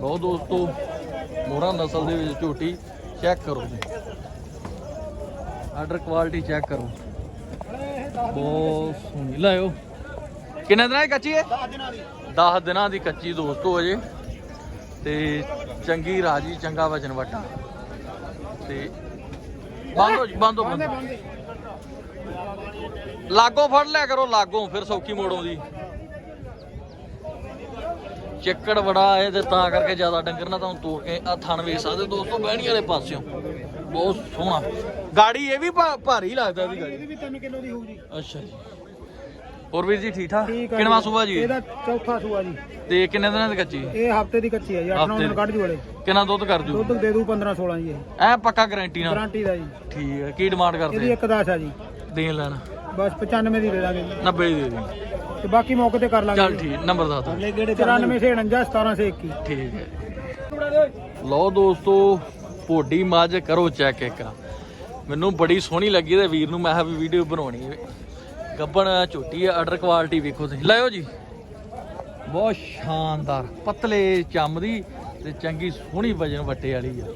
ਲੋ ਦੋਸਤੋ, ਮੋਹਰਾ ਨਸਲ ਦੇ ਵਿੱਚ ਝੋਟੀ ਚੈੱਕ ਕਰੋ ਜੀ। ਆਰਡਰ ਕੁਆਲਿਟੀ ਚੈੱਕ ਕਰੋ। ਬਹੁਤ ਸੋਹਣੀ। ਲਾਇਓ। ਕਿੰਨੇ ਦਿਨਾਂ ਦੀ ਕੱਚੀ ਹੈ? 10 ਦਿਨਾਂ ਦੀ ਕੱਚੀ ਦੋਸਤੋ ਅਜੇ। ਤੇ ਚੰਗੀ ਰਾਜੀ, ਚੰਗਾ ਵਜਨ ਵਟਾ। ਤੇ ਬੰਦੋ ਜੀ, ਬੰਦੋ ਬੰਦੋ ਲਾਗੋਂ ਫੜ ਲਿਆ ਕਰੋ, ਲਾਗੋ, ਫਿਰ ਸੌਖੀ ਮੋੜੋਂ ਦੀ ਚੱਕੜ ਬੜਾ ਹੈ ਤੇ ਤਾਂ ਕਰਕੇ ਜ਼ਿਆਦਾ ਡੰਗਰ ਨਾ ਤੁਹਾਨੂੰ ਤੋੜ ਕੇ ਆ ਥਣ ਵੇਖ ਸਕਦੇ ਦੋਸਤੋ ਬਹਿਣੀ ਵਾਲੇ ਪਾਸਿਓਂ। ਬਹੁਤ ਸੋਹਣਾ। ਗਾੜੀ ਇਹ ਵੀ ਭਾ- ਭਾਰੀ ਲੱਗਦਾ ਇਹਦੀ ਗਾੜੀ। ਇਹਦੀ ਵੀ 3 ਕਿਲੋ ਦੀ ਹੋਊ ਜੀ ਅੱਛਾ ਜੀ। ਹੋਰ ਵੀਰ ਜੀ ਠੀਕ ਠਾਕ? ਠੀਕ ਆ ਕਿੰਨਵਾ ਜੀ। ਸੂਆ ਜੀ ਇਹਦਾ ਚੌਥਾ ਸੂਆ ਜੀ। ਤੇ ਕਿੰਨੇ ਦਿਨਾਂ ਦੀ ਕੱਚੀ ਇਹ ਹਫ਼ਤੇ ਦੀ ਕੱਚੀ ਹੈ ਜੀ 8-9 ਹਫ਼ਤੇ ਦਿਨ ਦੀ। ਕੱਢ ਜੂ ਵਾਲੇ ਕਿੰਨਾ ਦੁੱਧ ਕਰ ਜੂ? ਦੁੱਧ ਦੇ ਦੂ 15-16 ਜੀ ਇਹ। ਐ ਪੱਕਾ ਗਾਰੰਟੀ ਨਾਲ? ਗਾਰੰਟੀ ਦਾ ਜੀ। ਠੀਕ ਹੈ ਕੀ ਡਿਮਾਂਡ ਇਹਦੀ ਕਰਦੇ ਇੱਕ ਦਾਸ ਆ ਜੀ। ਦੇਣ ਲੈਣਾ। ਬਸ 95 ਦੀ ਦੇ ਦਾਂਗੇ ਜੀ। 90 ਦੀ ਦੇ ਦੇ ਤੇ ਬਾਕੀ ਮੌਕੇ ਤੇ ਕਰ ਲਾਂਗੇ। ਚੱਲ ਠੀਕ ਨੰਬਰ ਦੱਸ ਦਿਓ। 94 1721 ਠੀਕ ਹੈ। ਲਓ ਦੋਸਤੋ ਭੋਡੀ ਮੱਝ ਕਰੋ ਚੈੱਕ ਇੱਕ। ਮੈਨੂੰ ਬੜੀ ਸੋਹਣੀ ਲੱਗੀ ਤੇ ਵੀਰ ਨੂੰ ਮੈਂ ਕਿਹਾ ਵੀ ਵੀਡੀਓ ਬਣਾਉਣੀ ਹੈ। ਗੱਬਣ ਝੋਟੀ ਹੈ ਆਰਡਰ ਕੁਆਲਿਟੀ ਵੇਖੋ ਤੁਸੀਂ। ਲਾਇਓ ਜੀ। ਬਹੁਤ ਸ਼ਾਨਦਾਰ ਪਤਲੇ ਚੰਮ ਦੀ ਤੇ ਚੰਗੀ ਸੋਹਣੀ ਵਜਨ ਵੱਟੇ ਵਾਲੀ ਆ।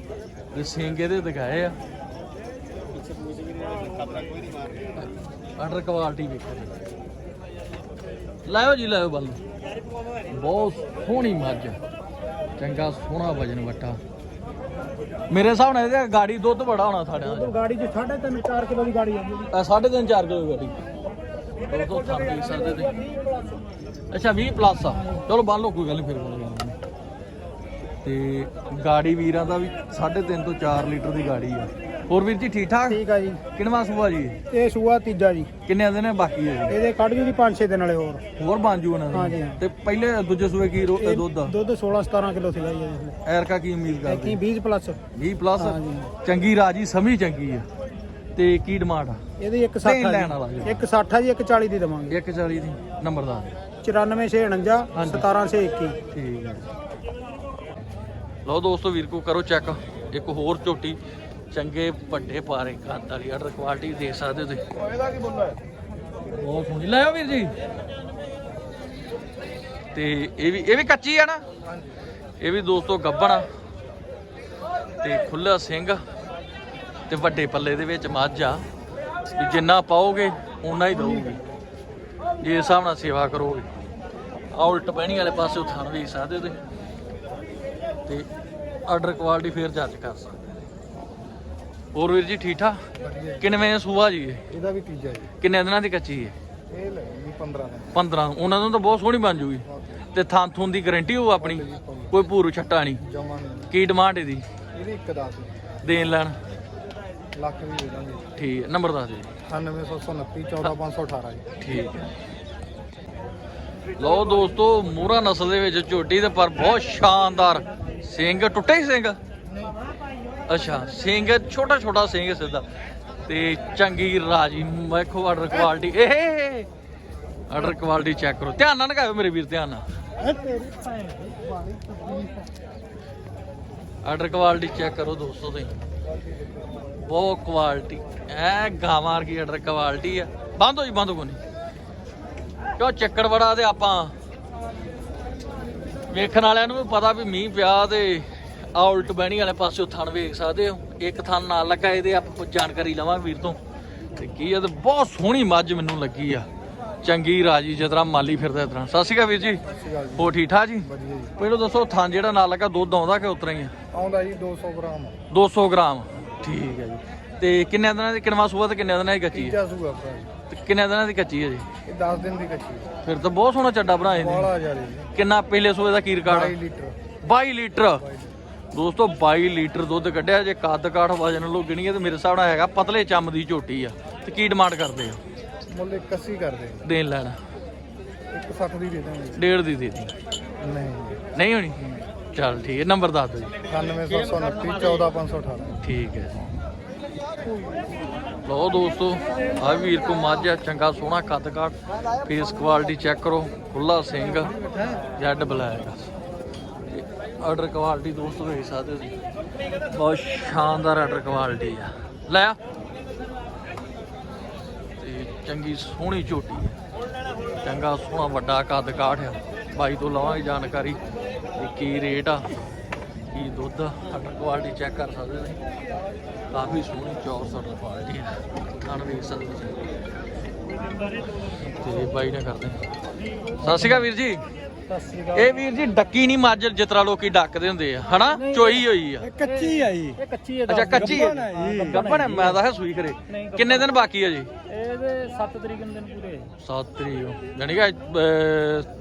ਤੇ ਸਿੰਘ ਇਹਦੇ ਦਿਖਾਏ ਆ। ਆਰਡਰ ਕੁਆਲਿਟੀ ਵੇਖੋ ਲਾਇਓ ਜੀ ਲਾਇਓ ਬੱਲ। ਬਹੁਤ ਸੋਹਣੀ ਮੱਝ। ਚੰਗਾ ਸੋਹਣਾ ਵਜਨ ਵਟਾ। ਮੇਰੇ ਹਿਸਾਬ ਨਾਲ ਇਹਦੇ ਗਾੜੀ ਦੁੱਧ ਬੜਾ ਹੋਣਾ ਸਾਡਿਆਂ ਦਾ ਗਾੜੀ 'ਚ 3.5 4 ਕਿਲੋ ਦੀ ਗਾੜੀ ਆਉਂਦੀ। ਸਾਢੇ ਤਿੰਨ ਚਾਰ ਕਿਲੋ ਗਾੜੀ। ਦੋ ਦੋ ਥਾਂ ਪੀ ਸਕਦੇ ਤੇ। ਅੱਛਾ 20 ਪਲੱਸ ਆ। ਚਲੋ ਬੰਨ ਲਓ ਕੋਈ ਗੱਲ ਨਹੀਂ ਫਿਰ ਗੱਲ। ਤੇ ਗਾੜੀ ਵੀਰਾਂ ਦਾ ਵੀ 3.5 ਤੋਂ 4 ਲੀਟਰ ਦੀ ਗਾੜੀ ਆ। ਹੋਰ ਵੀਰ ਜੀ ਠੀਕ ਠਾਕ? ਠੀਕ ਆ ਜੀ। ਕਿੰਨਵਾ ਸੂਆ ਜੀ? ਇਹ ਸੂਆ ਤੀਜਾ ਜੀ। ਕਿੰਨੇ ਦਿਨ ਬਾਕੀ ਹੈ ਇਹਦੇ ਕੱਢ ਜੂਗੀ 5-6 ਦਿਨ ਵਾਲੇ ਹੋਰ। ਜੀ ਹੋਰ ਬਣ ਜੂ ਉਹਨਾਂ ਹਾਂ। ਤੇ ਪਹਿਲੇ ਦੂਜੇ ਸੂਏ ਕੀ ਰੋ- ਇਹ ਦੁੱਧ ਆ? ਦੁੱਧ 16-17 ਕਿਲੋ ਸੀਗਾ ਜੀ ਇਹਦੇ ਐਰ ਕਾ ਉਮੀਦ ਕਰਦੇ? ਕੀ 20 ਪਲੱਸ। 20 ਪਲੱਸ। ਚੰਗੀ ਰਾਜੀ ਸਮੀ ਚੰਗੀ ਆ। ਤੇ ਕੀ ਡਿਮਾਂਡ ਆ? ਇਹਦੀ 160 ਲੈਣ ਲੈਣ ਵਾਲਾ ਜੀ। ਜੀ 160 ਆ ਜੀ 140 ਦੀ ਦਵਾਂਗੇ। 140 ਦੀ। ਨੰਬਰ ਦਾ 94649 ਹਾਂਜੀ। 17621 ਠੀਕ ਹੈ ਲਓ ਦੋਸਤੋ ਵੀਰ ਕੋ ਕਰੋ ਚੈੱਕ। ਇੱਕ ਹੋਰ ਝੋਟੀ। ਚੰਗੇ ਵੱਡੇ ਪਾਰੇ ਕੰਦ ਵਾਲੀ ਆਰਡਰ ਕੁਆਲਿਟੀ ਦੇ ਸਕਦੇ ਹੋ ਤੁਸੀਂ। ਇਹਦਾ ਕੀ ਬੋਲਦਾ ਬਹੁਤ ਸੋਹਣੀ। ਲਾਇਓ ਵੀਰ ਜੀ। ਤੇ ਇਹ ਵੀ ਇਹ ਵੀ ਕੱਚੀ ਆ ਨਾ? ਇਹ ਵੀ ਦੋਸਤੋ ਗੱਬਣ ਆ। ਤੇ ਖੁੱਲਾ ਸਿੰਘ ਤੇ ਵੱਡੇ ਪੱਲੇ ਦੇ ਵਿੱਚ ਮੱਝ ਆ। ਵੀ ਜਿੰਨਾ ਪਾਓਗੇ, ਓਨਾ ਹੀ ਦਊਗੀ ਜੇ ਹਿਸਾਬ ਨਾਲ ਸੇਵਾ ਕਰੋਗੇ। ਆਹ ਉਲਟ ਬਹਿਣੀ ਵਾਲੇ ਪਾਸੇ ਥਣ ਵੇਖ ਸਕਦੇ ਹੋ ਤੁਸੀਂ। ਤੇ ਆਰਡਰ ਕੁਆਲਿਟੀ ਫੇਰ ਜੱਜ ਕਰ ਸਕਦੇ ਹੋਰ ਵੀਰ ਜੀ ਠੀਕ ਠਾਕ? ਕਿੰਨਵੇਂ ਸੂਆ ਜੀ ਇਹ? ਇਹਦਾ ਵੀ ਤੀਜਾ ਜੀ। ਕਿੰਨੇ ਦਿਨਾਂ ਦੀ ਕੱਚੀ ਹੈ? ਇਹ ਲੈ ਜੀ 15 ਦਾ 15 ਉਹਨਾਂ ਨੂੰ ਤਾਂ ਬਹੁਤ ਸੋਹਣੀ ਬਣ ਜੂਗੀ। ਤੇ ਥਾਂ ਥੂਨ ਦੀ ਗਾਰੰਟੀ ਹੋ ਆਪਣੀ? ਕੋਈ ਭੂਰੂ ਛੱਟਾ ਨਹੀਂ। ਜਮਾ ਕੀ ਡਿਮਾਂਡ ਇਹਦੀ? ਇਹਦੀ ਇੱਕ ਦੱਸ ਦੇਣ ਲੈਣ। ਲੱਖ ਦੀ ਦੇ ਦਾਂਗੇ। ਠੀਕ ਹੈ ਨੰਬਰ ਦੱਸ ਦਿਓ ਜੀ। 9729 14518 ਜੀ। ਠੀਕ ਹੈ। ਲਓ ਦੋਸਤੋ ਮੂਰਾ ਨਸਲ ਦੇ ਵਿੱਚ ਝੋਟੀ ਤੇ ਪਰ ਬਹੁਤ ਸ਼ਾਨਦਾਰ। ਸਿੰਘ ਟੁੱਟੇ ਹੀ ਸਿੰਘ। ਅੱਛਾ, ਸਿੰਘ, ਛੋਟਾ ਛੋਟਾ ਸਿੰਘ ਸਿੱਧਾ ਤੇ ਚੰਗੀ ਰਾਜੀ, ਵੇਖੋ ਆਰਡਰ ਕੁਆਲਿਟੀ ਇਹ ਆਰਡਰ ਕੁਆਲਿਟੀ ਚੈੱਕ ਕਰੋ। ਧਿਆਨ ਨਾਲ ਲਗਾਓ ਮੇਰੇ ਵੀਰ, ਧਿਆਨ ਨਾਲ। ਆਰਡਰ ਕੁਆਲਿਟੀ ਚੈੱਕ ਕਰੋ ਦੋਸਤੋ ਤੁਸੀਂ। ਬਹੁਤ ਕੁਆਲਿਟੀ ਐ ਗਾਵਾਂ ਵਰਗੀ ਆਰਡਰ ਕੁਆਲਿਟੀ ਆ। ਬੰਦ ਹੋ ਜੀ, ਬੰਦ ਕੋ ਨਹੀਂ। ਕਿਉਂ ਚੱਕੜ ਬੜਾ ਤੇ ਆਪਾਂ। ਵੇਖਣ ਵਾਲਿਆਂ ਨੂੰ ਵੀ ਪਤਾ ਵੀ ਮੀਂਹ ਪਿਆ ਤੇ ਆ ਉਲਟ ਬਹਿਣੀ ਵਾਲੇ ਪਾਸੇ ਥਣ ਵੇਖ ਸਕਦੇ ਹੋ। ਇੱਕ ਥਣ ਨਾਲ ਲੱਗਾ ਇਹਦੇ ਆਪਾਂ ਜਾਣਕਾਰੀ ਲਵਾਂਗੇ ਵੀਰ ਤੋਂ। ਤੇ ਕੀ ਆ ਤੇ ਬਹੁਤ ਸੋਹਣੀ ਮੱਝ ਮੈਨੂੰ ਲੱਗੀ ਆ। ਚੰਗੀ ਰਾਜੀ ਜਿਸ ਮਾਲੀ ਫਿਰਦਾ ਇਸ ਤਰ੍ਹਾਂ। ਸਤਿ ਸ਼੍ਰੀ ਅਕਾਲ ਵੀਰ ਜੀ। ਹੋ ਠੀਕ ਠਾਕ ਜੀ? ਪਹਿਲਾਂ ਦੱਸੋ ਥਣ ਜਿਹੜਾ ਨਾਲ ਲੱਗਾ ਦੁੱਧ ਆਉਂਦਾ ਕਿ ਉਤਰਾ ਹੀ ਆ? ਆਉਂਦਾ ਜੀ 200 ਗ੍ਰਾਮ। 200 ਗ੍ਰਾਮ। ਠੀਕ ਹੈ ਜੀ। ਤੇ ਕਿੰਨੇ ਦਿਨਾਂ ਦੀ ਕਿੰਨਵਾ ਸੂਆ ਤੇ ਕਿੰਨੇ ਦਿਨਾਂ ਦੀ ਕੱਚੀ ਹੈ ਤੀਜਾ ਸੂਆ ਤੇ ਕਿੰਨੇ ਦਿਨਾਂ ਦੀ ਕੱਚੀ ਹੈ ਜੀ? ਇਹ 10 ਦਿਨ ਦੀ ਕੱਚੀ ਹੈ। ਫਿਰ ਤਾਂ ਬਹੁਤ ਸੋਹਣਾ ਚੱਡਾ ਬਾਲਾ ਜਾ ਕਿੰਨਾ ਪਹਿਲੇ ਸੂਏ ਦਾ ਕੀ 22 ਰਿਕਾਰਡ ਲੀਟਰ। 22 ਲੀਟਰ। ਦੋਸਤੋ 22 ਲੀਟਰ ਦੁੱਧ ਕੱਢਿਆ ਜੇ ਕੱਦ ਕਾਠ ਵਜਨ ਲੋ ਗਿਣੀਏ ਤੇ ਮੇਰੇ ਹਿਸਾਬ ਨਾਲ ਹੈਗਾ ਪਤਲੇ ਚੰਮ ਦੀ ਝੋਟੀ ਆ। ਤੇ ਕੀ ਡਿਮਾਂਡ ਕਰਦੇ ਆ? ਮੁੱਲ 81 ਕਰਦੇ ਦੇਣ ਲੈਣਾ। 160 ਦੀ ਦੇ ਦਾਂਗੇ। ਡੇਢ ਦੀ ਦੇ ਦੀ ਨਹੀਂ। ਨਹੀਂ ਹੋਣੀ? ਚੱਲ ਠੀਕ ਹੈ ਨੰਬਰ ਦੱਸ ਦਿਓ ਜੀ। 9729 14518 ਠੀਕ ਹੈ ਲਓ ਦੋਸਤੋ ਆ ਵੀਰ ਕੋ ਮੱਝ ਚੰਗਾ ਸੋਹਣਾ ਕੱਦ ਕਾਠ। ਫੇਸ ਕੁਆਲਿਟੀ ਚੈੱਕ ਕਰੋ। ਖੁੱਲਾ Singh Z black order quality ਦੋਸਤੋ ਵੇਖ ਸਕਦੇ ਹੋ ਤੁਸੀਂ ਬਹੁਤ ਸ਼ਾਨਦਾਰ ਆਰਡਰ ਕੁਆਲਿਟੀ ਆ। ਲੈ ਆ। ਤੇ ਚੰਗੀ ਸੋਹਣੀ ਝੋਟੀ ਆ। ਚੰਗਾ ਸੋਹਣਾ ਵੱਡਾ ਕੱਦ ਕਾਠ ਆ। ਬਾਈ ਤੋਂ ਲਵਾਂਗੇ ਜਾਣਕਾਰੀ ਤੇ ਕੀ ਰੇਟ ਆ, ਕੀ ਦੁੱਧ ਆ। ਸਾਡਾ ਕੁਆਲਿਟੀ ਚੈੱਕ ਕਰ ਸਕਦੇ ਤੁਸੀਂ। ਕਾਫੀ ਸੋਹਣੀ ਚੌਰ ਸਾਡਾ ਕੁਆਲਿਟੀ ਆ। ਖਾਣ ਵੇਖ ਸਕਦੇ ਤੁਸੀਂ। ਤੇ ਬਾਈ ਨੇ ਕਰਦੇ ਸਤਿ ਸ਼੍ਰੀ ਅਕਾਲ ਵੀਰ ਜੀ। ਇਹ ਵੀਰ ਜੀ ਡੱਕੀ ਨਹੀਂ ਮੱਝ ਜਿਤਰਾ ਲੋਕੀ ਡੱਕਦੇ ਹੁੰਦੇ ਆ ਹਨਾ? ਚੋਈ ਹੋਈ ਆ। ਕੱਚੀ ਆ ਜੀ। ਇਹ ਕੱਚੀ ਹੈ ਅੱਛਾ ਕੱਚੀ ਹੈ ਗੱਭਣ ਮੈਂ ਤਾਂ ਹੈ ਸੂਈ ਕਰੇ ਨਹੀਂ, ਕਿੰਨੇ ਦਿਨ ਬਾਕੀ ਆ ਜੀ? ਇਹਦੇ 7 ਤਰੀਕ ਨੂੰ ਦਿਨ ਪੂਰੇ। 7 ਤਰੀਕ ਯਾਨੀ ਕਿ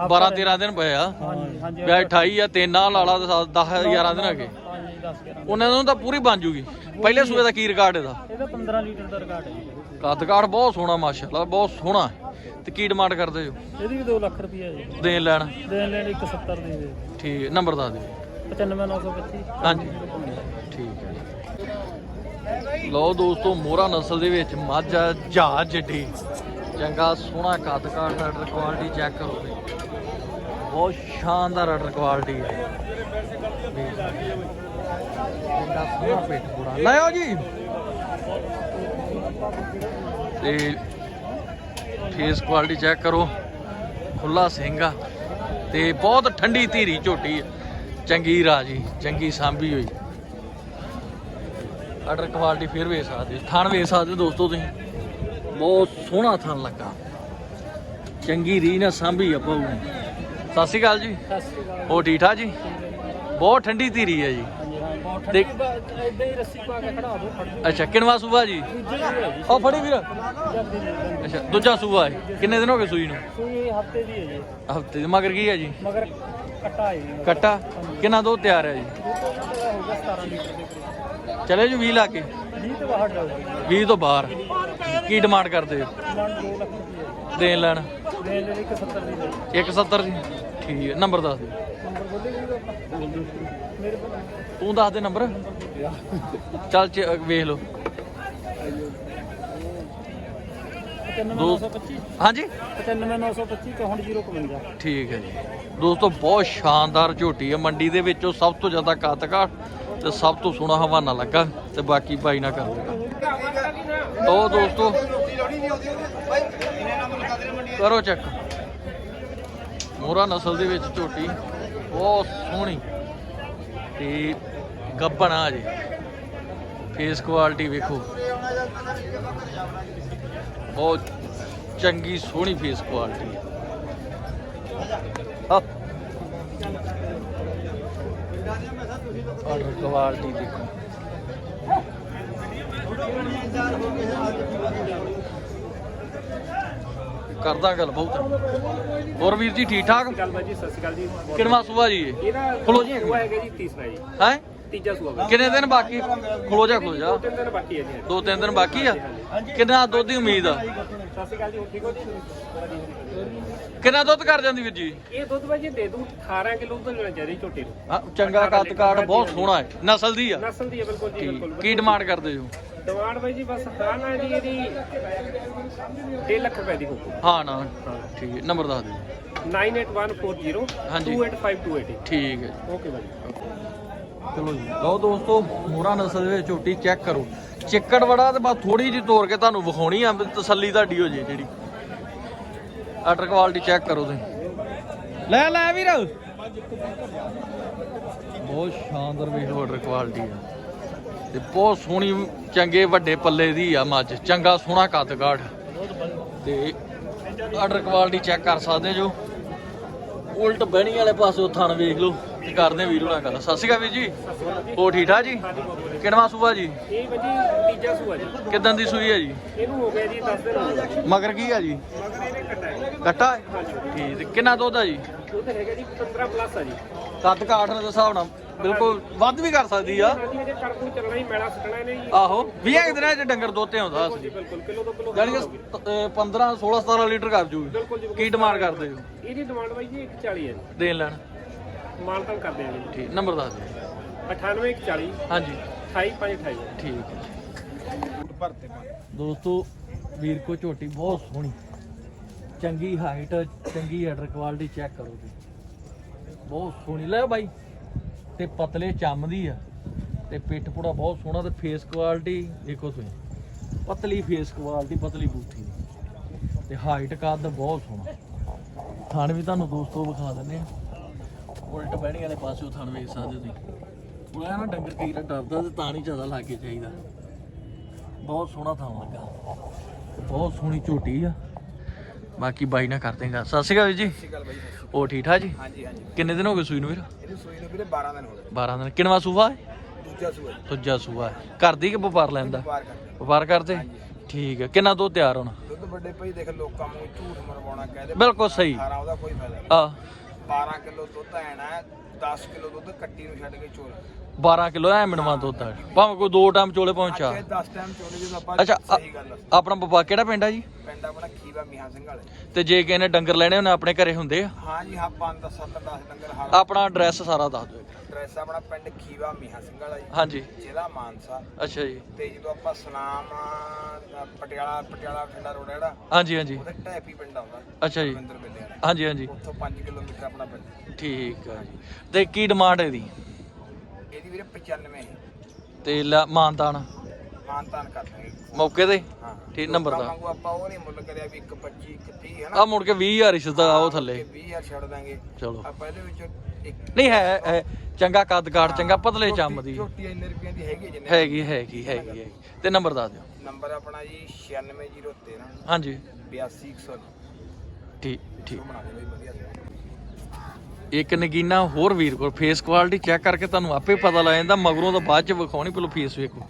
12 13 ਦਿਨ ਪਏ ਆ। ਹਾਂਜੀ ਹਾਂਜੀ ਵਿਆਹ 28 ਆ ਤੇ 10 11 ਦਿਨ ਹੈਗੇ ਹਾਂਜੀ 10 11 ਉਹਨਾਂ ਨੂੰ ਤਾਂ ਪੂਰੀ ਬਣ ਜੂਗੀ। ਪਹਿਲੇ ਸੂਏ ਦਾ ਕੀ ਰਿਕਾਰਡ ਇਹਦਾ? ਇਹਦਾ 15 ਲੀਟਰ ਦਾ ਰਿਕਾਰਡ ਹੈ ਜੀ। ਕਾਠ ਬਹੁਤ ਸੋਹਣਾ ਮਾਸ਼ਾਅੱਲਾ ਬਹੁਤ ਸੋਹਣਾ। ਤੇ ਕੀ ਡਿਮਾਂਡ ਕਰਦੇ ਜੋ ਇਹਦੀ ਵੀ 2 ਲੱਖ ਰੁਪਏ ਹੈ ਜੀ। ਦੇਣ ਲੈਣ? ਦੇਣ ਲੈਣ 170 ਦੇ ਦੇ ਠੀਕ ਹੈ, ਨੰਬਰ ਦੱਸ ਦਿਓ। 95925 ਹਾਂਜੀ। ਠੀਕ ਹੈ। ਲਓ ਦੋਸਤੋ ਮੋਹਰਾ ਨਸਲ ਦੇ ਵਿੱਚ ਮੱਝ ਆ ਜਹਾਜ਼ ਜਿੱਡੀ। ਚੰਗਾ ਸੋਹਣਾ ਕੱਦ ਕਾਠ ਆਰਡਰ ਕੁਆਲਿਟੀ ਚੈੱਕ ਕਰੋ ਤੁਸੀਂ। ਬਹੁਤ ਸ਼ਾਨਦਾਰ ਆਰਡਰ ਕੁਆਲਿਟੀ ਹੈ। ਦੇਖ ਸਕਦੇ ਹੋ। ਚੰਗਾ ਸੋਹਣਾ ਪਿੱਠ ਪੂਰਾ ਲੈ ਆਓ ਜੀ। ਤੇ ਫੇਸ ਕੁਆਲਿਟੀ ਚੈੱਕ ਕਰੋ। ਖੁੱਲਾ ਸਿੰਘ ਆ ਤੇ ਬਹੁਤ ਠੰਡੀ ਧੀਰੀ ਝੋਟੀ ਆ। ਚੰਗੀ ਰਾਜੀ ਚੰਗੀ ਸਾਂਭੀ ਹੋਈ। ਆਰਡਰ ਕੁਆਲਿਟੀ ਫਿਰ ਵੇਖ ਸਕਦੇ। ਥਣ ਵੇਖ ਸਕਦੇ ਹੋ ਦੋਸਤੋ ਤੁਸੀਂ। ਬਹੁਤ ਸੋਹਣਾ ਥਣ ਲੱਗਾ। ਚੰਗੀ ਰੀ ਨਾਲ ਸਾਂਭੀ ਆ ਨੇ। ਸਤਿ ਸ਼੍ਰੀ ਅਕਾਲ ਜੀ। ਸਤਿ ਸ਼੍ਰੀ ਅਕਾਲ। ਹੋ ਠੀਕ ਠਾਕ ਜੀ? ਬਹੁਤ ਠੰਡੀ ਧੀਰੀ ਹੈ ਜੀ। ਤੇ- ਏਦਾਂ ਹੀ ਰੱਸੀ ਪਾ ਕੇ ਖੜਾ ਦੋ ਫੜ। ਅੱਛਾ ਕਿੰਨਵਾ ਸੂਆ ਜੀ? ਦੀ ਉਹ ਫੜੀ ਵੀਰ। ਅੱਛਾ ਦੂਜਾ ਸੂਆ ਹੈ। ਕਿੰਨੇ ਦਿਨ ਹੋ ਗਏ ਸੂਈ ਨੂੰ? ਸੂਈ ਹਫ਼ਤੇ ਦੀ ਹੈ ਜੀ। ਹਫ਼ਤੇ ਦੇ। ਮਗਰ ਕੀ ਹੈ ਜੀ? ਮਗਰ ਕੱਟਾ ਹੈ ਜੀ। ਕੱਟਾ? ਕਿੰਨਾ ਦੁੱਧ ਤਿਆਰ ਹੈ ਜੀ? ਦਾ ਹੋਊਗਾ 17 ਲੀਟਰ ਦੇ ਕਰੀਬ। ਚਲੇ ਜੀ 20 ਲਾ ਕੇ। 20 ਤੋਂ ਬਾਹਰ ਜਾਊਗੀ 20 ਤੋਂ ਬਾਹਰ। ਕੀ ਡਿਮਾਂਡ ਕਰਦੇ ਹੋ? ਡਿਮਾਂਡ 2 ਲੱਖ ਰੁਪਏ ਹੈ ਦੇਣ ਲੈਣ। ਦੇਣ ਲੈਣ 170 ਦੀ ਹੈ ਜੀ। 170 ਜੀ ਠੀਕ ਹੈ ਨੰਬਰ ਦੱਸ ਦਿਓ। ਨੰਬਰ ਬੋਲੇਗੀ ਮੇਰੇ ਕੋਲ ਤੂੰ ਦੱਸ ਦੇ ਨੰਬਰ। ਚੱਲ ਚ ਵੇਖ ਲਓ। 95925 ਹਾਂਜੀ? 95925 61 ਠੀਕ ਹੈ ਜੀ। ਦੋਸਤੋ ਬਹੁਤ ਸ਼ਾਨਦਾਰ ਝੋਟੀ ਹੈ। ਮੰਡੀ ਦੇ ਵਿੱਚੋਂ ਸਭ ਤੋਂ ਜ਼ਿਆਦਾ ਕਾਤਕਾ ਤੇ ਸਭ ਤੋਂ ਸੋਹਣਾ ਹਵਾਨਾ ਲੱਗਾ ਤੇ ਬਾਕੀ ਭਾਈ ਨਾ ਕਰ ਦੇਗਾ ਤੋ ਦੋਸਤੋ ਕਰੋ ਚੈੱਕ। ਮੋਰਾ ਨਸਲ ਦੇ ਵਿੱਚ ਝੋਟੀ। ਬਹੁਤ ਸੋਹਣੀ ਤੇ ਆ ਜੀ। ਫੇਸ ਕੁਆਲਿਟੀ ਵੇਖੋ। ਬਹੁਤ ਚੰਗੀ ਸੋਹਣੀ ਫੇਸ ਕੁਆਲਿਟੀ ਹੈ ਆਰਡਰ ਕੁਆਲਿਟੀ ਦੇਖੋ। ਕਰਦਾ ਗੱਲ ਬਹੁਤ। ਹੋਰ ਵੀਰ ਜੀ ਠੀਕ ਠਾਕ? ਗੱਲ ਬਾਜੀ ਸਤਿ ਸ਼੍ਰੀ ਅਕਾਲ ਜੀ। ਕਿੰਨਵਾ ਸੂਆ ਜੀ ਇਹ? ਇਹਦਾ ਖਲੋ ਜੀ। ਸੂਆ ਹੈਗਾ ਜੀ ਤੀਸਰਾ ਜੀ। ਹੈ? ਤੀਜਾ ਸੂਆ ਕਿੰਨੇ ਦਿਨ ਬਾਕੀ? ਖਲੋ ਜਾ ਖਲੋ ਜਾ। ਤਿੰਨ ਦਿਨ ਬਾਕੀ ਹੈ ਜੀ। ਦੋ ਤਿੰਨ ਦਿਨ ਬਾਕੀ ਆ? ਕਿੰਨਾ ਦੁੱਧ ਦੀ ਉਮੀਦ ਆ? ਸਤਿ ਸ਼੍ਰੀ ਅਕਾਲ ਜੀ ਹੋਰ ਠੀਕ ਹੋ ਜੀ? ਕਿੰਨਾ ਦੁੱਧ ਕਰ ਜਾਂਦੀ ਵੀਰ ਜੀ? ਇਹ ਦੁੱਧ ਬਾਜੀ ਦੇ ਦੂੰ 18 ਕਿਲੋ ਦੁੱਧ ਲੈਣਾ ਚਾਹੀਦਾ ਝੋਟੀ ਨੂੰ। ਚੰਗਾ ਕੱਦ ਕਾਠ ਬਹੁਤ ਸੋਹਣਾ ਹੈ। ਨਸਲ ਦੀ ਆ। ਨਸਲ ਦੀ ਹੈ ਬਿਲਕੁਲ ਜੀ ਬਿਲਕੁਲ। ਕੀ ਡਿਮਾਂਡ ਕਰਦੇ ਹੋ? ਡਿਮਾਂਡ ਬਾਈ ਜੀ ਬਸ ਹਾਂ ਨਾ ਜੀ ਇਹਦੀ 1.5 ਲੱਖ ਰੁਪਏ ਦੀ ਹੋਊਗੀ। ਹਾਂ ਨਾ ਠੀਕ ਹੈ ਨੰਬਰ ਦੱਸ ਦਿਓ। 98140 ਹਾਂਜੀ। 28528 ਠੀਕ ਹੈ ਜੀ। Okay bye. ਚਲੋ ਜੀ ਲਓ ਦੋਸਤੋ ਮੋਰਾ ਨਸਲ ਦੇ ਵਿੱਚ ਝੋਟੀ ਚੈੱਕ ਕਰੋ। ਚਿੱਕੜ ਵੜਾ ਤੇ ਬਸ ਥੋੜੀ ਜਿਹੀ ਤੋੜ ਕੇ ਤੁਹਾਨੂੰ ਵਿਖਾਉਣੀ ਆ ਵੀ ਤਸੱਲੀ ਤੁਹਾਡੀ ਹੋ ਜੇ ਜਿਹੜੀ। ਆਰਡਰ ਕੁਆਲਿਟੀ ਚੈੱਕ ਕਰੋ ਤੁਸੀਂ। ਲੈ ਲੈ ਵੀਰ। ਬਹੁਤ ਸ਼ਾਨਦਾਰ ਵੇਖ ਲਓ ਆਰਡਰ ਕੁਆਲਿਟੀ ਆ। ਤੇ ਬਹੁਤ ਸੋਹਣੀ ਚੰਗੇ ਵੱਡੇ ਪੱਲੇ ਦੀ ਆ ਮੱਝ। ਚੰਗਾ ਸੋਹਣਾ ਕੱਦ ਕਾਠ। ਤੇ ਆਰਡਰ ਕੁਆਲਿਟੀ ਚੈੱਕ ਕਰ ਸਕਦੇ ਜੋ। ਉਲਟ ਬਹਿਣੀ ਵਾਲੇ ਪਾਸੇ ਥਣ ਵੇਖ ਲਓ ਤੇ ਕਰਦੇ ਵੀਰ ਨਾਲ ਗੱਲ। ਸਤਿ ਸ਼੍ਰੀ ਅਕਾਲ ਵੀਰ ਜੀ। ਹੋ ਠੀਕ ਠਾਕ ਜੀ? ਕਿਹੜਾ ਸੂਆ ਜੀ? ਇਹ ਬਾਜੀ ਤੀਜਾ ਸੂਆ ਜੀ। ਕਿਦਾਂ ਦੀ ਸੂਈ ਹੈ ਜੀ? ਇਹਨੂੰ ਹੋ ਗਿਆ ਜੀ 10 ਦਿਨ ਹੋ ਗਏ। ਮਗਰ ਕੀ ਆ ਜੀ? ਮਗਰ ਇਹਨੇ ਕੱਟਾ ਹੈ? ਕੱਟਾ ਹੈ? ਠੀਕ ਕਿੰਨਾ ਦੁੱਧ ਆ ਜੀ? ਦੁੱਧ ਹੈਗਾ ਜੀ 15 ਪਲੱਸ ਆ ਜੀ। ਕੱਦ ਕਾਠ ਦੇ ਹਿਸਾਬ ਨਾਲ ਬਿਲਕੁਲ ਵੱਧ ਵੀ ਕਰ ਸਕਦੀ ਆ। ਹਾਂਜੀ ਇਹਦੇ ਕਰਕੂ ਚੱਲਣਾ ਹੀ ਮੈਲਾ ਸੁੱਟਣਾ ਇਹਨੇ ਜੀ ਆਹੋ 20 ਦਿਨਾਂ ਚ ਡੰਗਰ ਦੋਤੇ ਹੁੰਦਾ ਜੀ ਬਿਲਕੁਲ ਕਿਲੋ ਤੋਂ ਕਿਲੋ ਜਾਨੀ ਕਿ 15 16 17 ਲੀਟਰ ਕਰ ਜੂਗੀ। ਜੀ ਕੀ ਡਿਮਾਂਡ ਕਰਦੇ ਹੋ? ਇਹਦੀ ਡਿਮਾਂਡ ਬਾਈ ਜੀ 140 ਹੈ ਜੀ। ਦੇਣ ਲੈਣ। ਮਾਨਤਨ ਕਰਦੇ ਆ ਜੀ। ਠੀਕ ਨੰਬਰ ਦੱਸ ਦਿਓ। 98 140 ਹਾਂਜੀ। 28 528 ਠੀਕ। ਹੈ ਦੋਸਤੋ ਵੀਰ ਕੋ ਝੋਟੀ ਬਹੁਤ ਸੋਹਣੀ। ਚੰਗੀ ਹਾਈਟ ਚੰਗੀ ਆਰਡਰ ਕੁਆਲਿਟੀ ਚੈੱਕ ਕਰੋ ਤੁਸੀਂ। ਬਹੁਤ ਸੋਹਣੀ। ਲੈ ਬਾਈ। ਤੇ ਪਤਲੇ ਚੰਮ ਦੀ ਆ। ਤੇ ਪਿੱਠ ਪੂੜਾ ਬਹੁਤ ਸੋਹਣਾ ਤੇ ਫੇਸ ਕੁਆਲਿਟੀ ਦੇਖੋ ਤੁਸੀਂ। ਪਤਲੀ ਫੇਸ ਕੁਆਲਿਟੀ ਪਤਲੀ ਬੂਥੀ। ਦੀ ਤੇ ਹਾਈਟ ਕੱਦ ਬਹੁਤ ਸੋਹਣਾ। ਥਣ ਵੀ ਤੁਹਾਨੂੰ ਦੋਸਤੋ ਵਿਖਾ ਦਿੰਦੇ ਆ। ਉਲਟ ਬਹਿਣੀ ਵਾਲੇ ਪਾਸੇ ਥਣ ਵੇਖ ਸਕਦੇ ਤੁਸੀਂ। ਉਹ ਨਾ ਡੰਗਰ ਕਈ ਡਰਦਾ ਤੇ ਤਾਂ ਨਹੀਂ ਜ਼ਿਆਦਾ ਲਾਗੇ ਚਾਹੀਦਾ। ਬਹੁਤ ਸੋਹਣਾ ਥਾਂ ਲੱਗਾ। ਬਹੁਤ ਸੋਹਣੀ ਝੋਟੀ ਆ। ਬਾਕੀ ਬਾਈ ਨਾਲ ਕਰ ਦੇਗਾ ਸਤਿ ਸ਼੍ਰੀ ਅਕਾਲ ਵੀਰ ਜੀ। ਗੱਲ ਬਾਈ ਉਹ ਠੀਕ ਠਾਕ ਜੀ? ਹਾਂਜੀ ਹਾਂਜੀ। ਕਿੰਨੇ ਦਿਨ ਹੋ ਗਏ ਸੂਈ ਨੂੰ ਵੀਰ? ਇਹਦੀ ਸੂਈ ਨੂੰ ਵੀਰੇ 12 ਦਿਨ ਹੋ ਗਏ। 12 ਦਿਨ। ਕਿੰਨਵਾ ਸੂਆ ਹੈ? ਦੂਜਾ ਸੂਆ ਦੂਜਾ ਸੂਆ ਹੈ। ਘਰ ਦੀ ਕਿ ਵਪਾਰ ਲੈਂਦਾ ਪਾਰ ਕਰਦੇ। ਵਪਾਰ ਕਰਦੇ? ਠੀਕ ਹੈ। ਕਿੰਨਾ ਦੁੱਧ ਤਿਆਰ ਹੋਣਾ? ਦੁੱਧ ਵੱਡੇ ਪਈ ਦੇਖ ਲੋਕਾਂ ਨੂੰ ਝੂਠ ਮਰਵਾਉਣਾ ਕਹਦੇ ਬਿਲਕੁਲ ਸਹੀ। 18 ਉਹਦਾ ਕੋਈ ਫਾਇਦਾ ਨਹੀਂ। ਆ। 12 ਕਿਲੋ ਦੁੱਧ ਐਣਾ ਹੈ 10 ਕਿਲੋ ਦੁੱਧ ਕੱਟੀ ਨੂੰ ਛੱਡ ਕੇ ਚੋਲ। 12 ਕਿਲੋ ਐ ਮਿਣਵਾ ਦੁੱਧ ਆ ਭਾਵੇਂ ਕੋਈ ਦੋ ਟਾਈਮ ਚੋਲੇ ਪਹੁੰਚਾ। ਅੱਛਾ 10 ਟਾਈਮ ਚੋਲੇ ਜਦੋਂ ਆਪਾਂ ਅੱਛਾ ਸਹੀ ਗੱਲ ਆਪਣਾ ਵਪਾਰ ਕਿਹੜਾ ਪਿੰਡ ਆ ਜੀ? ਪਿੰਡ ਆਪਣਾ ਖੀਵਾ ਮੀਆਂ ਸਿੰਘ ਵਾਲੇ। ਤੇ ਜੇ ਕਿਸੇ ਨੇ ਡੰਗਰ ਲੈਣੇ ਹੋਣ ਆਪਣੇ ਘਰੇ ਹੁੰਦੇ ਆ? ਹਾਂ ਜੀ ਹਾਂ 5 10 7 10 ਡੰਗਰ ਹਾਲ ਆਪਣਾ ਐਡਰੈਸ ਸਾਰਾ ਦੱਸ ਦਿਓ। ਐਡਰੈਸ ਆਪਣਾ ਪਿੰਡ ਖੀਵਾ ਮੀਆਂ ਸਿੰਘ ਵਾਲਾ ਜੀ। ਹਾਂਜੀ। ਜ਼ਿਲ੍ਹਾ ਮਾਨਸਾ। ਅੱਛਾ ਜੀ। ਤੇ ਜਦੋਂ ਆਪਾਂ ਸੁਨਾਮ ਪਟਿਆਲਾ ਪਟਿਆਲਾ ਠੰਡਾ ਰੋਡ ਹੈ ਜਿਹੜਾ ਹਾਂਜੀ ਹਾਂਜੀ। ਉਹਦੇ ਢੈਪੀ ਪਿੰਡ ਆਉਂਦਾ ਅੱਛਾ ਜੀ। ਰਵਿੰਦਰ ਬਿੱਲੇ ਵਾਲਾ। ਹਾਂਜੀ ਹਾਂਜੀ। ਉੱਥੋਂ 5 ਕਿਲੋਮੀਟਰ ਆਪਣਾ ਪਿੰਡ। ਠੀਕ ਆ ਜੀ। ਤੇ ਕੀ ਡਿਮਾਂਡ ਹੈ ਇਹਦੀ? ਇਹਦੀ ਵੀਰੇ 95 ਤੇ ਲੈ- ਮਾਨਤਾਨ? ਮਾਨਤਾਨ ਕਰ ਦਾਂਗੇ ਮੌਕੇ ਤੇ? ਹਾਂ। ਠੀਕ ਨੰਬਰ ਦਾ ਵਾਂਗੂ ਆਪਾਂ ਉਹ ਨਹੀਂ ਮੁੱਲ ਕਰਿਆ ਵੀ 1 25 1 30 ਹੈ ਆ ਨਾ ਮੁੜ ਕੇ 20000 ਰਿਸ਼ਤਾ ਉਹ ਥੱਲੇ। 20000 ਛੱਡ ਦਾਂਗੇ। ਚਲੋ। ਆਪਾਂ ਇਹਦੇ ਵਿੱਚ ਨਹੀਂ ਹੈ ਹੈ ਚੰਗਾ ਕੱਦ ਕਾਠ ਚੰਗਾ ਪਤਲੇ ਚੰਮ ਦੀ। ਝੋਟੀ ਇੰਨੇ ਰੁਪਈਆਂ ਦੀ ਹੈਗੀ ਜਿੰਨੇ ਹੈਗੀ ਹੈਗੀ ਹੈਗੀ ਹੈਗੀ। ਤੇ ਨੰਬਰ ਦੱਸ ਦਿਓ। ਨੰਬਰ ਆਪਣਾ ਜੀ 96013 ਹਾਂਜੀ। 82100 ਠੀਕ ਠੀਕ। ਬਣਾ ਦੇ ਬਈ ਵਧੀਆ ਜਿਹਾ। ਇੱਕ ਨਗੀਨਾ ਹੋਰ ਵੀਰ ਕੋਲ ਫੇਸ ਕੁਆਲਿਟੀ ਚੈੱਕ ਕਰਕੇ ਤੁਹਾਨੂੰ ਆਪੇ ਪਤਾ ਲੱਗ ਜਾਂਦਾ ਮਗਰੋਂ ਤਾਂ ਬਾਅਦ ਚ ਵਿਖਾਉਣੀ ਪਹਿਲਾਂ ਫੇਸ ਵੇਖੋ।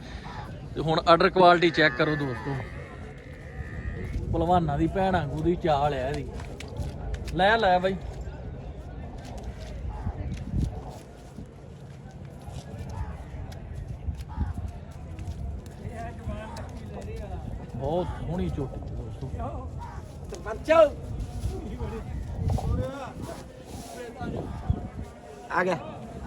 ਤੇ ਹੁਣ ਆਰਡਰ ਕੁਆਲਿਟੀ ਚੈੱਕ ਕਰੋ ਦੋਸਤੋ। ਭਲਵਾਨਾਂ ਦੀ ਭੈਣ ਦੀ ਚਾਲ ਹੈ ਇਹਦੀ। ਲੈ ਲੈ ਬਾਈ। ਬਹੁਤ ਸੋਹਣੀ ਝੋਟੀ ਹੈ ਦੋਸਤੋ। ਆ ਗਿਆ।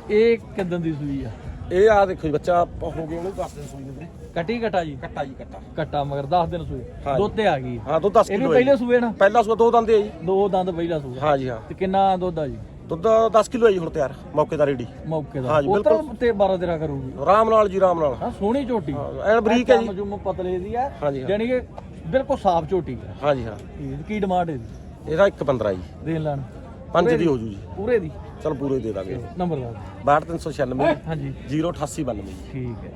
ਇਹ ਕਿਦਾਂ ਦੀ ਸੂਈ ਆ? ਇਹ ਆ ਦੇਖੋ ਜੀ ਬੱਚਾ ਹੋ ਗਏ ਉਹਨੂੰ 10 ਦਿਨ ਸੂਈ ਨੂੰ। ਵੀਰੇ ਕੱਟੀ ਕਟਾ ਜੀ? ਕੱਟਾ ਜੀ ਕੱਟਾ। ਕੱਟਾ ਮਗਰ 10 ਦਿਨ ਸੂਏ। ਹਾਂਜੀ। ਦੁੱਧ ਤੇ ਆ ਗਈ। ਹਾਂ ਦੁੱਧ 10 ਇਹ ਵੀ ਕਿਲੋ ਪਹਿਲੇ ਸੂਏ ਨਾ? ਪਹਿਲਾ ਸੂਆ ਦੋ ਦੰਦ ਹੈ ਜੀ। ਦੋ ਦੰਦ ਪਹਿਲਾ ਸੂਆ। ਹਾਂ ਜੀ ਹਾਂ। ਤੇ ਕਿੰਨਾ ਦੁੱਧ ਆ ਜੀ? ਦੁੱਧ 10 ਕਿਲੋ ਹੈ ਜੀ ਹੁਣ ਤਿਆਰ ਮੌਕੇ ਦਾ ਰੈਡੀ। ਮੌਕੇ ਦਾ। ਤਾਂ ਬਿਲਕੁਲ। ਤੇ 12 13 ਕਰੂਗੀ। ਆਰਾਮ ਨਾਲ ਜੀ ਆਰਾਮ ਨਾਲ। ਹਾਂ ਸੋਹਣੀ ਝੋਟੀ। ਹਾਂ, ਐਨ ਬਰੀਕ ਹੈ ਜੀ। ਜੁਮ ਪਤਲੇ ਦੀ ਆ ਹਾਂਜੀ, ਹਾਂ। ਜਾਨੀ ਕਿ ਬਿਲਕੁਲ ਸਾਫ਼ ਝੋਟੀ ਆ ਹਾਂ। ਜੀ ਹਾਂ। ਇਹ ਕੀ ਡਿਮਾਂਡ ਹੈ ਦੀ ਇਹਦਾ 1.15 ਜੀ। ਦੇਣ ਲੈਣ। ਪੰਜ ਦੀ ਹੋ ਜੂ ਜੀ। ਪੂਰੇ ਦੀ? ਚਲ ਪੂਰੇ ਦੇ ਦਾਂਗੇ। ਨੰਬਰ ਦੱਸ 62396 ਹਾਂਜੀ। 08892 ਜੀ ਠੀਕ ਹੈ।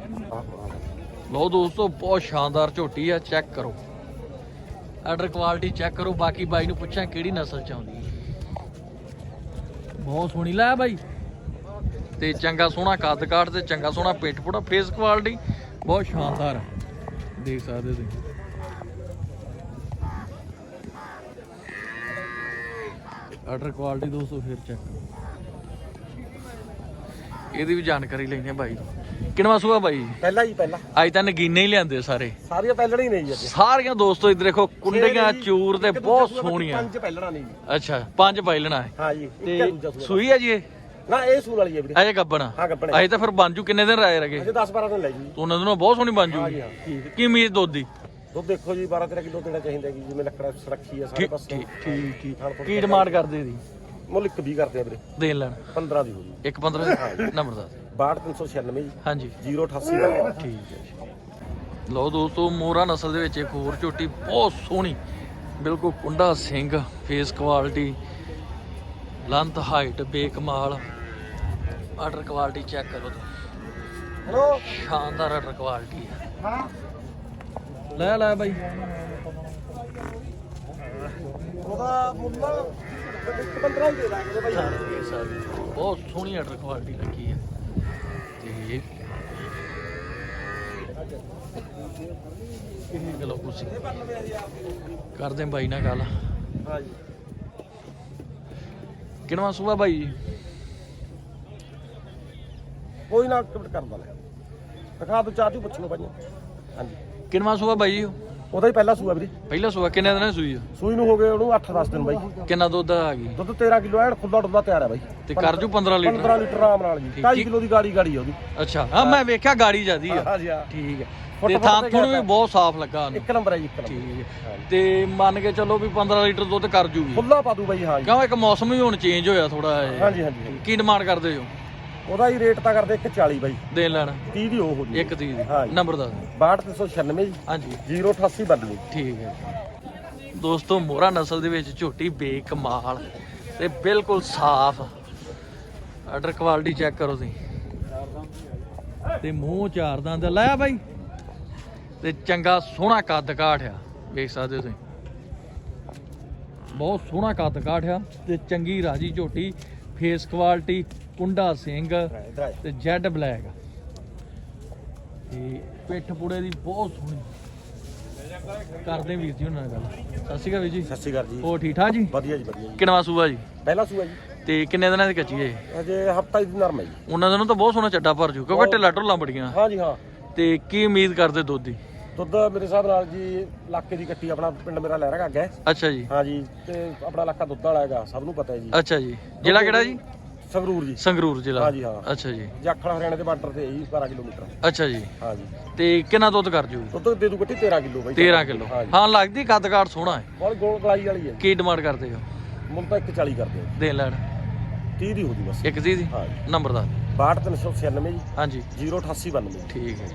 ਲਓ ਦੋਸਤੋ ਬਹੁਤ ਸ਼ਾਨਦਾਰ ਝੋਟੀ ਆ ਚੈੱਕ ਕਰੋ। ਆਰਡਰ ਕੁਆਲਿਟੀ ਚੈੱਕ ਕਰੋ। ਬਾਕੀ ਬਾਈ ਨੂੰ ਪੁੱਛਾਂ ਕਿਹੜੀ ਨਸਲ ਚ ਆਉਂਦੀ ਹੈ। ਬਹੁਤ ਸੋਹਣੀ, ਲੈ ਬਾਈ। ਤੇ ਚੰਗਾ ਸੋਹਣਾ ਕੱਦ ਕਾਠ ਤੇ ਚੰਗਾ ਸੋਹਣਾ ਪਿੱਠ ਪੁੜਾ ਫੇਸ ਕੁਆਲਿਟੀ ਬਹੁਤ ਸ਼ਾਨਦਾਰ ਆ। ਦੇਖ ਸਕਦੇ ਤੁਸੀਂ। ਆਰਡਰ ਕੁਆਲਿਟੀ ਦੋਸਤੋ, ਫਿਰ ਚੈੱਕ ਕਰੋ। ਇਹਦੀ ਵੀ ਜਾਣਕਾਰੀ ਲੈਣੀ ਆ ਬਾਈ। ਕਿਨਵਾ ਸੂਆ ਬਾਈ? ਪਹਿਲਾ ਜੀ ਪਹਿਲਾ। ਅੱਜ ਤਾਂ ਨਗੀਨੇ ਹੀ ਲਿਆਂਦੇ ਸਾਰੇ। ਸਾਰੀਆਂ ਪਹਿਲਣਾ ਹੀ ਨੇ ਜੀ ਅੱਜ। ਸਾਰੀਆਂ ਦੋਸਤੋ ਇੱਧਰ ਦੇਖੋ ਕੁੰਡੀਆਂ ਚੂਰ ਤੇ ਬਹੁਤ ਸੋਹਣੀਆਂ। ਪੰਜ ਪਹਿਲਣਾ ਨੇ ਜੀ। ਅੱਛਾ ਪੰਜ ਪਾਇਲਣਾ ਹੈ। ਹਾਂ ਜੀ ਇੱਕ ਤੇ ਹੈ ਦੂਜਾ ਸੂਆ ਸੂਈ ਹੈ ਜੀ ਇਹ? ਨਾ ਇਹ ਸੂਲ ਵਾਲੀ ਹੈ ਵੀਰੇ। ਅਜੇ ਗੱਬਣਾ ਹਾਂ ਗੱਪਣੇ ਅਜੇ ਤਾਂ ਫਿਰ ਬਾਂਜੂ ਕਿੰਨੇ ਦਿਨ ਰਾਏ ਰਗੇ? ਅਜੇ 10 12 ਦਿਨ ਲੈ ਜੀ। ਤੂੰ ਉਹਨਾਂ ਨੂੰ ਬਹੁਤ ਸੋਹਣੀ ਬਾਂਜੂ ਹਾਂ ਜੀ, ਹਾਂ। ਠੀਕ। ਕੀ ਉਮੀਦ ਦੁੱਧ ਦੀ ਦੁੱਧ ਦੇਖੋ ਜੀ 12 13 ਕਿਲੋ ਦੇਣਾ ਚਾਹੀਦਾ ਜੀ ਜਿਵੇਂ ਲੱਕੜਾ ਸੁਰੱਖੀ ਹੈ ਸਾਰੇ ਠੀਕ ਪਾਸੇ। ਠੀਕ ਠੀਕ ਕੀ ਡਿਮਾਂਡ ਕਰਦੇ ਦੀ ਮੁੱਲ ਇੱਕ 20 ਕਰਦੇ ਆ ਵੀਰੇ। ਦੇਣ ਲੈਣ। 15 ਦੀ ਹੋ ਜੀ ਇੱਕ 15 ਨੰਬਰ ਦੱਸ 62396 ਜੀ। ਹਾਂਜੀ। 088 ਦਾ। ਠੀਕ ਹੈ ਜੀ। ਲਓ ਦੋਸਤੋ ਮੋਰਾ ਨਸਲ ਦੇ ਵਿੱਚ ਇੱਕ ਹੋਰ ਝੋਟੀ ਬਹੁਤ ਸੋਹਣੀ। ਬਿਲਕੁਲ ਕੁੰਡਾ ਸਿੰਘ ਫੇਸ ਕੁਆਲਿਟੀ ਲੰਤ ਹਾਈਟ ਬੇਕਮਾਲ। ਆਰਡਰ ਕੁਆਲਿਟੀ ਚੈੱਕ ਕਰੋ। ਤੁਸੀਂ ਹੈਲੋ ਸ਼ਾਨਦਾਰ ਆਰਡਰ ਕੁਆਲਿਟੀ ਹੈ। ਹਾਂ। ਲੈ ਲੈ ਬਾਈ। ਉਹਦਾ ਮੁੱਲ 15 ਹੀ ਦੇ ਦਾਂਗੇ ਭਾਈ ਇਹ ਸਾਰੀ ਬਹੁਤ ਸੋਹਣੀ ਆਰਡਰ ਕੁਆਲਿਟੀ ਲੱਗੀ ਹੈ। ਤੇ ਕਿੰਨੀ ਕਿਲੋ ਕੁਸੀ ਕਰਦੇ ਬਾਈ ਨਾਲ ਗੱਲ। ਹਾਂ ਜੀ ਕਿਨਵਾ ਸੂਆ ਬਾਈ? ਜੀ ਕੋਈ ਨਾ ਕਰਦਾ ਲੈ। ਦਿਖਾ ਦੋ ਚਾਹ ਚੂ ਪੁੱਛ ਭਾਈਆਂ ਹਾਂਜੀ। ਕਿਨਵਾ ਸੂਆ ਬਾਈ? ਉਹਦਾ ਹੀ ਪਹਿਲਾ ਸੂਆ ਵੀਰੇ। ਪਹਿਲਾ ਸੂਆ ਕਿੰਨੇ ਦਿਨਾਂ ਦੀ ਸੂਈ ਆ? ਸੂਈ ਨੂੰ ਹੋ ਗਏ ਉਹਨੂੰ 8-10 ਦਿਨ ਬਾਈ। ਕਿੰਨਾ ਦੁੱਧ ਆ ਗਈ? ਦੁੱਧ 13 ਕਿਲੋ ਐਨ ਖੁੱਲਾ ਡੁੱਲਾ ਤਿਆਰ ਹੈ ਬਾਈ। ਤੇ ਕਰ ਜੂ 15 ਲੀਟਰ? 15 ਲੀਟਰ ਆਰਾਮ ਨਾਲ ਜੀ। ਠੀਕ। 2.5 ਕਿਲੋ ਦੀ ਗਾੜੀ ਗਾੜੀ ਆ ਉਹਦੀ। ਅੱਛਾ ਹਾਂ ਮੈਂ ਵੇਖਿਆ ਗਾੜੀ ਜਿਆਦੀ ਆ। ਹਾਂ ਜੀ ਹਾਂ। ਠੀਕ ਹੈ ਫੁੱਟ ਤੇ ਥਾਂ ਥੁਣ ਵੀ ਬਹੁਤ ਸਾਫ਼ ਲੱਗਾ ਉਹਨੂੰ। ਇੱਕ ਨੰਬਰ ਹੈ ਜੀ ਇੱਕ ਨੰਬਰ। ਠੀਕ ਹੈ ਹਾਂਜੀ। ਤੇ ਮੰਨ ਕੇ ਚੱਲੋ ਵੀ 15 ਲੀਟਰ ਦੁੱਧ ਕਰ ਜੂਗੀ। ਖੁੱਲਾ ਪਾ ਦੂ ਬਾਈ ਹਾਂ ਜੀ। ਕਿਉਂ ਇੱਕ ਮੌਸਮ ਵੀ ਹੁਣ ਚੇਂਜ ਹੋਇਆ ਥੋੜਾ ਹਾਂਜੀ ਹਾਂਜੀ ਹਾਂਜੀ। ਕੀ ਡਿਮਾਂਡ ਕਰਦੇ ਹੋ? ਉਹਦਾ ਹੀ ਰੇਟ ਤਾਂ ਕਰਦੇ 140 ਬਾਈ। ਦੇਣ ਲੈਣ। 30 ਦੀ ਉਹ ਹੋ ਜੀ ਇੱਕ ਦੀ। ਹਾਂ ਜੀ। ਨੰਬਰ ਦੱਸ 62396 ਜੀ। ਹਾਂਜੀ। 08892 ਠੀਕ ਹੈ ਦੋਸਤੋ ਮੋਹਰਾ ਨਸਲ ਦੇ ਵਿੱਚ ਝੋਟੀ ਬੇਕਮਾਲ ਤੇ ਬਿਲਕੁਲ ਸਾਫ਼। ਆਰਡਰ ਕੁਆਲਿਟੀ ਚੈੱਕ ਕਰੋ ਤੁਸੀਂ। ਤੇ ਮੂੰਹ ਚਾਰ ਦੰਦ ਲਾਇਆ ਬਾਈ। ਤੇ ਚੰਗਾ ਸੋਹਣਾ ਕੱਦ ਕਾਠ ਆ। ਵੇਖ ਸਕਦੇ ਹੋ ਤੁਸੀਂ। ਬਹੁਤ ਸੋਹਣਾ ਕੱਦ ਕਾਠ ਆ ਤੇ ਚੰਗੀ ਰਾਜੀ ਝੋਟੀ। ਫੇਸ ਕੁਆਲਿਟੀ ਕੁੰਡਾ ਸਿੰਘ ਤੇ ਜੈਡ ਬਲੈਕ। ਤੇ ਪਿੱਠ ਪੂੜੇ ਦੀ ਬਹੁਤ ਸੋਹਣੀ। ਕਰਦੇ ਵੀਰ ਜੀ ਉਹਨਾਂ ਨਾਲ ਗੱਲ। ਸਤਿ ਸ਼੍ਰੀ ਅਕਾਲ ਵੀਰ ਜੀ। ਸਤਿ ਸ਼੍ਰੀ ਅਕਾਲ ਜੀ। ਹੋਰ ਠੀਕ ਠਾਕ ਜੀ? ਵਧੀਆ ਜੀ ਵਧੀਆ ਜੀ। ਕਿੰਨਵਾ ਸੂਆ ਜੀ? ਪਹਿਲਾ ਸੂਆ ਜੀ। ਤੇ ਕਿੰਨੇ ਦਿਨਾਂ ਦੀ ਕੱਚੀ ਹੈ? ਅਜੇ ਹਫਤਾ ਦੀ ਨਰਮ ਹੈ ਜੀ। ਉਹਨਾਂ ਦਾ ਨੂੰ ਤਾਂ ਬਹੁਤ ਸੋਹਣਾ ਚੱਡਾ ਭਰ ਜੂ ਕਿਉਂਕਿ ਢਿੱਲਾ ਢੁੱਲਾ ਬੜੀਆਂ। ਹਾਂ ਜੀ ਹਾਂ। ਤੇ ਕੀ ਉਮੀਦ ਕਰਦੇ ਦੁੱਧ ਦੀ? ਦੁੱਧ ਮੇਰੇ ਹਿਸਾਬ ਨਾਲ ਜੀ ਇਲਾਕੇ ਦੀ ਕੱਟੀ ਆਪਣਾ ਪਿੰਡ ਮੇਰਾ ਲਹਿਰਾ ਅੱਗੇ ਅੱਛਾ ਜੀ। ਹਾਂ ਜੀ ਤੇ ਆਪਣਾ ਇਲਾਕਾ ਦੁੱਧ ਵਾਲਾ ਹੈਗਾ ਸਭ ਨੂੰ ਪਤਾ ਹੈ ਜੀ। ਅੱਛਾ ਜੀ। ਜ਼ਿਲ੍ਹਾ ਕਿਹੜਾ ਜੀ? ਸੰਗਰੂਰ ਜੀ। ਸੰਗਰੂਰ ਜ਼ਿਲ੍ਹਾ। ਹਾਂ ਜੀ, ਹਾਂ। ਅੱਛਾ ਜੀ। ਜਾਖਲ ਹਰਿਆਣੇ ਦੇ ਬਾਰਡਰ ਤੇ ਹੈ ਜੀ 12 ਕਿਲੋਮੀਟਰ। ਅੱਛਾ ਜੀ। ਹਾਂ ਜੀ ਤੇ ਕਿੰਨਾ ਦੁੱਧ ਕਰ ਜੂ ਦੁੱਧ ਦੇ ਦੂ ਕੱਟੀ 13 ਕਿਲੋ ਬਾਈ। 13 ਕਿਲੋ। ਹਾਂ ਜੀ ਹਾਂ ਲੱਗਦੀ ਸੋਹਣਾ ਹੈ। ਬਹੁਤ ਗੋਲ ਗਲਾਈ ਵਾਲੀ ਹੈ ਕੀ ਡਿਮਾਂਡ ਕਰਦੇ ਹੋ? ਮੁੱਲ ਤਾਂ 140 ਕਰਦੇ ਆ ਦੇਣ ਲੈਣ। 30 ਦੀ ਹੋ ਜੂ ਬਸ। ਇੱਕ ਜੀ ਦੀ? ਹਾਂ ਜੀ ਨੰਬਰ ਦਾ 62396 ਜੀ। ਹਾਂਜੀ। 08892 ਠੀਕ ਹੈ